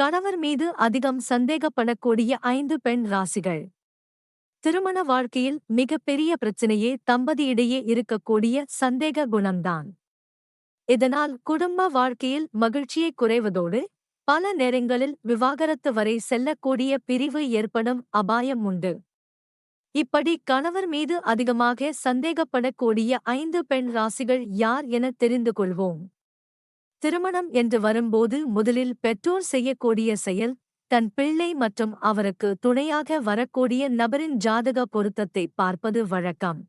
கணவர் மீது அதிகம் சந்தேகப்படக்கூடிய ஐந்து பெண் ராசிகள். திருமண வாழ்க்கையில் மிகப்பெரிய பிரச்சனையே தம்பதியிடையே இருக்கக்கூடிய சந்தேக குணம்தான். இதனால் குடும்ப வாழ்க்கையில் மகிழ்ச்சியை குறைவதோடு பல நேரங்களில் விவாகரத்து வரை செல்லக்கூடிய பிரிவு ஏற்படும் அபாயம் உண்டு. இப்படி கணவர் மீது அதிகமாக சந்தேகப்படக்கூடிய ஐந்து பெண் ராசிகள் யார் என தெரிந்து கொள்வோம். திருமணம் என்று வரும்போது முதலில் பெற்றோர் செய்யக்கூடிய செயல் தன் பிள்ளை மற்றும் அவருக்கு துணையாக வரக்கூடிய நபரின் ஜாதக பொருத்தத்தை பார்ப்பது வழக்கம்.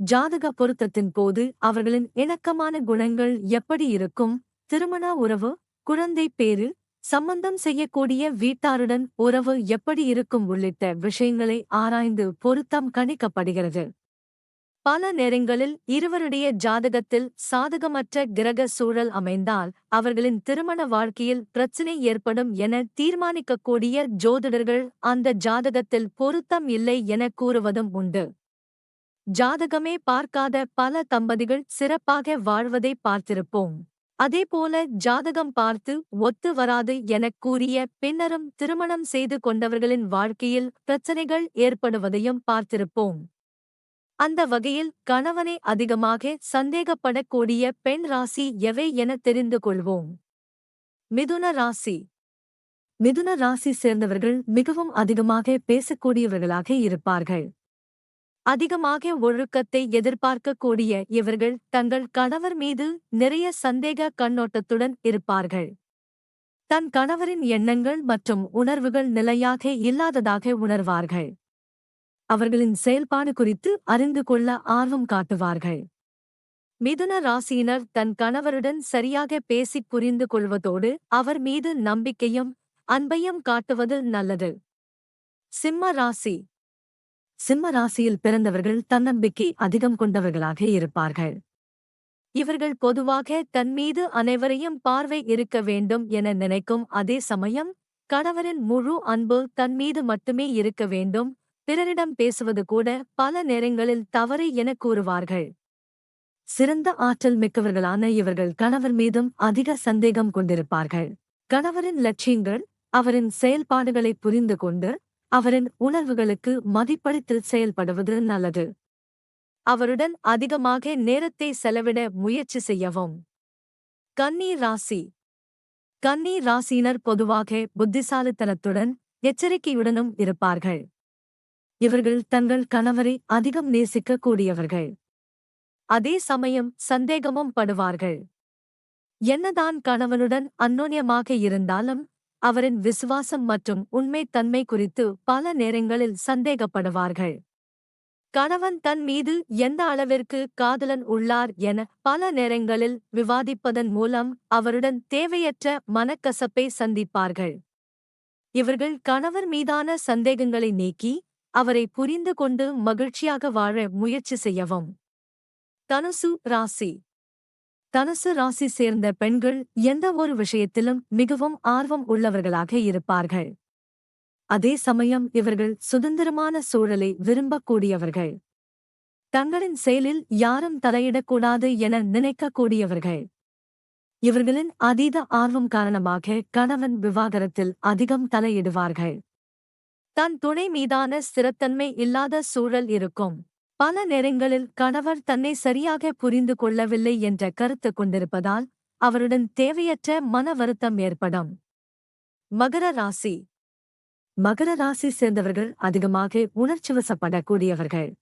ஜாதக பொருத்தத்தின் போது அவர்களின் இணக்கமான குணங்கள் எப்படி இருக்கும்? திருமண உறவு குழந்தை பேரு சம்பந்தம் செய்யக்கூடிய வீட்டாருடன் உறவு எப்படி இருக்கும் உள்ளிட்ட விஷயங்களை ஆராய்ந்து பொருத்தம் கணிக்கப்படுகிறது. பல நேரங்களில் இருவருடைய ஜாதகத்தில் சாதகமற்ற கிரக சூழல் அமைந்தால் அவர்களின் திருமண வாழ்க்கையில் பிரச்சினை ஏற்படும் என தீர்மானிக்கக்கூடிய ஜோதிடர்கள் அந்த ஜாதகத்தில் பொருத்தம் இல்லை என கூறுவதும் உண்டு. ஜாதகமே பார்க்காத பல தம்பதிகள் சிறப்பாக வாழ்வதை பார்த்திருப்போம். அதேபோல ஜாதகம் பார்த்து ஒத்து வராது எனக் கூறிய பின்னரும் திருமணம் செய்து கொண்டவர்களின் வாழ்க்கையில் பிரச்சனைகள் ஏற்படுவதையும் பார்த்திருப்போம். அந்த வகையில் கணவனை அதிகமாக சந்தேகப்படக்கூடிய பெண் ராசி எவை என தெரிந்து கொள்வோம். மிதுன ராசி. மிதுன ராசி சேர்ந்தவர்கள் மிகவும் அதிகமாக பேசக்கூடியவர்களாக இருப்பார்கள். அதிகமாக ஒழுக்கத்தை எதிர்பார்க்கக்கூடிய இவர்கள் தங்கள் கணவர் மீது நிறைய சந்தேக கண்ணோட்டத்துடன் இருப்பார்கள். தன் கணவரின் எண்ணங்கள் மற்றும் உணர்வுகள் நிலையாக இல்லாததாக உணர்வார்கள். அவர்களின் செயல்பாடு குறித்து அறிந்து கொள்ள ஆர்வம் காட்டுவார்கள். மிதுன ராசியினர் தன் கணவருடன் சரியாக பேசிப் புரிந்து கொள்வதோடு அவர் மீது நம்பிக்கையும் அன்பையும் காட்டுவது நல்லது. சிம்ம ராசி. சிம்ம ராசியில் பிறந்தவர்கள் தன்னம்பிக்கை அதிகம் கொண்டவர்களாக இருப்பார்கள். இவர்கள் பொதுவாக தன் மீது அனைவரையும் பார்வை இருக்க வேண்டும் என நினைக்கும் அதே சமயம் கணவரின் முழு அன்பு தன் மீது மட்டுமே இருக்க வேண்டும் பிறரிடம் பேசுவது கூட பல நேரங்களில் தவறு என கூறுவார்கள். சிறந்த ஆற்றல் மிக்கவர்களான இவர்கள் கணவர் மீதும் அதிக சந்தேகம் கொண்டிருப்பார்கள். கணவரின் லட்சியங்கள் அவரின் செயல்பாடுகளை புரிந்து கொண்டு அவரின் உணர்வுகளுக்கு மதிப்பளித்தில் செயல்படுவது நல்லது. அவருடன் அதிகமாக நேரத்தை செலவிட முயற்சி செய்யவும். கன்னி ராசி. கன்னி ராசியினர் பொதுவாக புத்திசாலித்தனத்துடன் எச்சரிக்கையுடனும் இருப்பார்கள். இவர்கள் தங்கள் கணவரை அதிகம் நேசிக்க கூடியவர்கள் அதே சமயம் சந்தேகமும் படுவார்கள். என்னதான் கணவனுடன் அந்நோன்யமாக இருந்தாலும் அவரின் விசுவாசம் மற்றும் உண்மைத்தன்மை குறித்து பல நேரங்களில் சந்தேகப்படுவார்கள். கணவன் தன் மீது எந்த அளவிற்கு காதலன் உள்ளார் என பல நேரங்களில் விவாதிப்பதன் மூலம் அவருடன் தேவையற்ற மனக்கசப்பை சந்திப்பார்கள். இவர்கள் கணவர் மீதான சந்தேகங்களை நீக்கி அவரை புரிந்து கொண்டு மகிழ்ச்சியாக வாழ முயற்சி செய்யவும். தனுசு ராசி. தனுசு ராசி சேர்ந்த பெண்கள் எந்த ஒரு விஷயத்திலும் மிகவும் ஆர்வம் உள்ளவர்களாக இருப்பார்கள். அதே சமயம் இவர்கள் சுதந்திரமான சூழலை விரும்பக்கூடியவர்கள். தங்களின் செயலில் யாரும் தலையிடக்கூடாது என நினைக்கக்கூடியவர்கள். இவர்களின் அதீத ஆர்வம் காரணமாக கணவன் விவாகரத்தில் அதிகம் தலையிடுவார்கள். தன் துணை மீதான ஸ்திரத்தன்மை இல்லாத சூழல் இருக்கும். பல நேரங்களில் கணவர் தன்னை சரியாக புரிந்து கொள்ளவில்லை என்ற கருத்து கொண்டிருப்பதால் அவருடன் தேவையற்ற மன வருத்தம் ஏற்படும். மகர ராசி. மகர ராசி சேர்ந்தவர்கள் அதிகமாக உணர்ச்சிவசப்படக்கூடியவர்கள்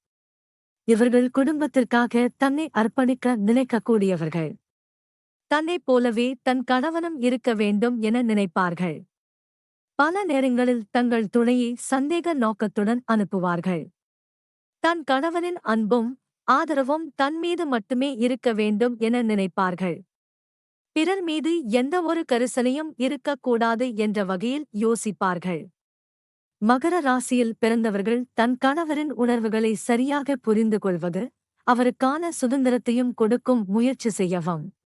இவர்கள் குடும்பத்திற்காக தன்னை அர்ப்பணிக்க நினைக்கக்கூடியவர்கள். தன்னைப் போலவே தன் கணவனும் இருக்க வேண்டும் என நினைப்பார்கள். பல நேரங்களில் தங்கள் துணையை சந்தேக நோக்கத்துடன் அனுப்புவார்கள். தன் கணவனின் அன்பும் ஆதரவும் தன் மீது மட்டுமே இருக்க வேண்டும் என நினைப்பார்கள். பிறர் மீது எந்த ஒரு கரிசனையும் இருக்கக்கூடாது என்ற வகையில் யோசிப்பார்கள். மகர ராசியில் பிறந்தவர்கள் தன் கணவரின் உணர்வுகளை சரியாக புரிந்து கொள்வது அவருக்கான சுதந்திரத்தையும் கொடுக்கும் முயற்சி செய்யவும்.